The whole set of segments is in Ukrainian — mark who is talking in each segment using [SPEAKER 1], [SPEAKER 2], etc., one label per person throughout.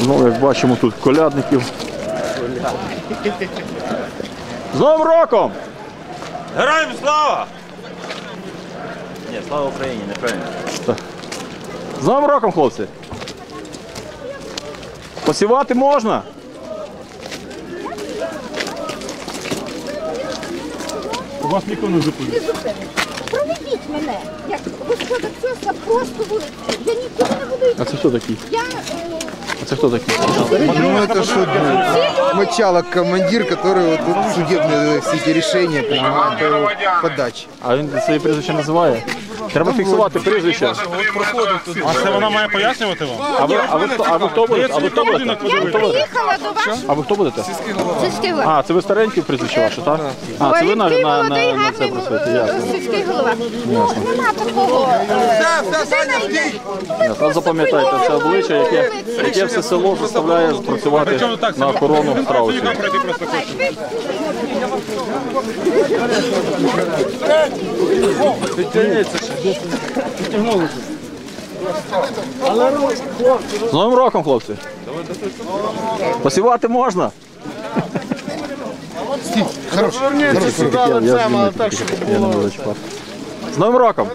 [SPEAKER 1] Ну, як бачимо, тут колядників. З Новим роком!
[SPEAKER 2] Героям слава! Ні, слава Україні, неправильно.
[SPEAKER 1] З Новим роком, хлопці! Посівати можна? У вас ніхто не зупинить
[SPEAKER 3] Проведіть мене, як господар цеса просто вулиці. Я нікуди не буду йти.
[SPEAKER 1] А це хто такий?
[SPEAKER 3] Я е,
[SPEAKER 1] А це хто такий?
[SPEAKER 4] Ну это что, мочало командир, который вот тут судебные все эти решения принимает по его подаче.
[SPEAKER 1] А він своє прізвище називає? Треба фіксувати прізвище.
[SPEAKER 5] А це вона має пояснювати вам?
[SPEAKER 1] А ви, а ви, хто, а ви хто будете? А ви хто будете?
[SPEAKER 3] я приїхала до вас.
[SPEAKER 1] А ви хто будете?
[SPEAKER 3] Сільський голова.
[SPEAKER 1] А, це ви старенький прізвище ваше, так? А, це ви на,
[SPEAKER 3] Валентин
[SPEAKER 1] на, на,
[SPEAKER 3] молодий,
[SPEAKER 1] на це
[SPEAKER 3] гарний
[SPEAKER 1] працюєте, ясно.
[SPEAKER 3] сільський голова. Ну, нема такого. е, Людина йде.
[SPEAKER 1] Запам'ятайте, це обличчя, яке, яке все село заставляє працювати на охорону страусів. З Новим роком, хлопці! Посівати можна? З Новим роком!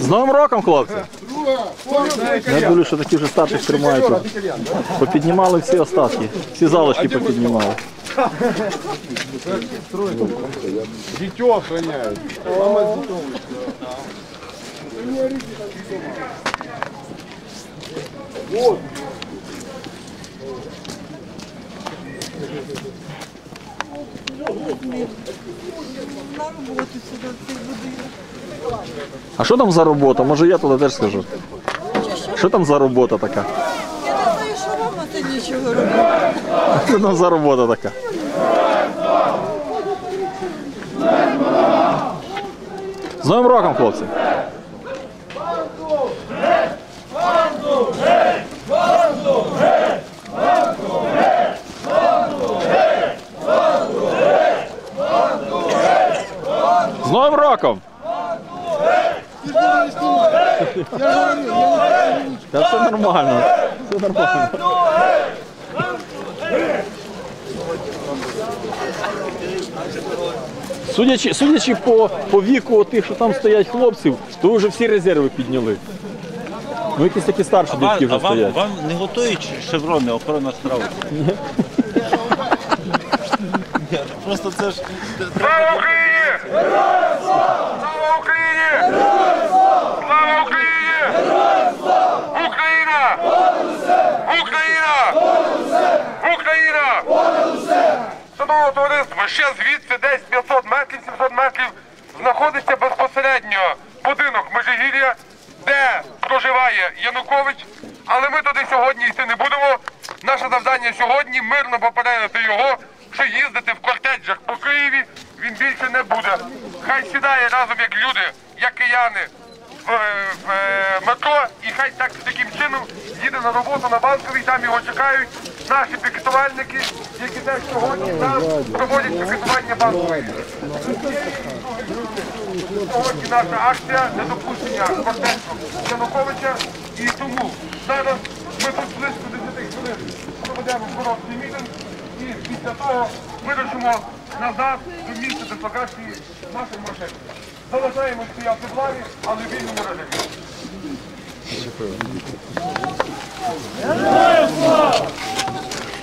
[SPEAKER 1] З Новим роком, хлопці! Я дивлюся, що такі вже старших тримають. тут. Попіднімали всі остатки, всі залишки попіднімали.
[SPEAKER 6] Дитё охраняют.
[SPEAKER 1] А що там за робота? Може я туди теж скажу. Що там за робота така?
[SPEAKER 7] Це нічого робити.
[SPEAKER 1] Там за робота така? З Новим роком, хлопці! З Новим роком! Та все нормально. Все нормально. Судячи, судячи по, по віку тих, що там стоять хлопців, то ви вже всі резерви підняли. Ну якісь такі старші дітки
[SPEAKER 2] А
[SPEAKER 1] вже
[SPEAKER 2] вам,
[SPEAKER 1] стоять.
[SPEAKER 2] вам не готують шеврони охорона страви? Ні, Просто це ж
[SPEAKER 6] Слава Україні! Слава Україні! Слава Україні! Україна! Україна! Україна! Шановне товариство, ще звідси десь 500 метрів, 700 метрів знаходиться безпосередньо будинок Межигір'я, де проживає Янукович. Але ми туди сьогодні йти не будемо. Наше завдання сьогодні мирно попередити його, що їздити в кортеджах по Києві він більше не буде. Хай сідає разом як люди, як кияни в, е, в е, метро і хай так таким чином їде на роботу на банковій, там його чекають наші пікетувальники, які теж сьогодні там проводять пікетування банкової. Сьогодні наша акція недопущення кортежу Януковича і тому зараз ми тут близько 10 хвилин проведемо короткий мітинг і після того вирушимо назад до місця дислокації нашої машини. Залишаємось стояти в лаві, але в вільному режимі.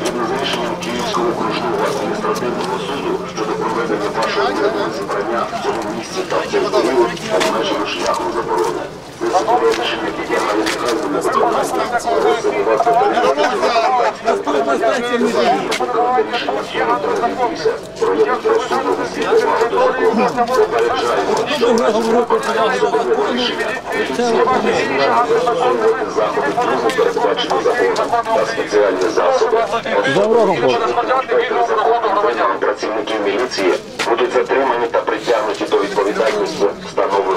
[SPEAKER 8] згідно з рішенням Київського окружного адміністративного суду щодо проведення вашого мирного зібрання в цьому місці та в цей період обмежено шляхом заборони. Ви рішення підлягає наказу на 15 забувати
[SPEAKER 6] громадяни, виконання рішення здійснювати інші антизаконні
[SPEAKER 1] За ворогом.
[SPEAKER 8] Працівників міліції будуть затримані та притягнуті до відповідальності, встановленої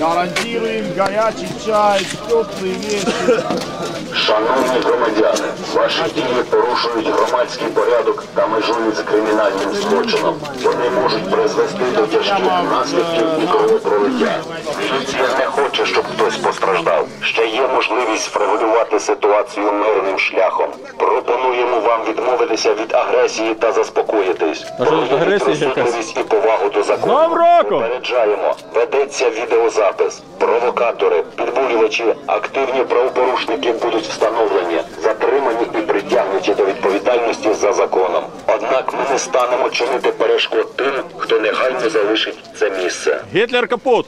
[SPEAKER 5] Гарантуємо гарячий чай, теплі вещи.
[SPEAKER 8] Шановні громадяни, ваші дії порушують громадський порядок та межують з кримінальним злочином. Вони можуть призвести до тяжких наслідків і кровопролиття. Міліція не хоче, щоб хтось постраждав. Ще є можливість врегулювати ситуацію мирним шляхом. Пропонуємо вам відмовитися від агресії та заспокоїтись. Проявіть розсудливість і повагу до закону. Попереджаємо, ведеться відеозапис. Провокатори, підбурювачі, активні правопорушники будуть встановлені, затримані і притягнуті до відповідальності за законом. Однак ми не станемо чинити перешкод тим, хто негайно залишить це місце.
[SPEAKER 1] Гітлер капут.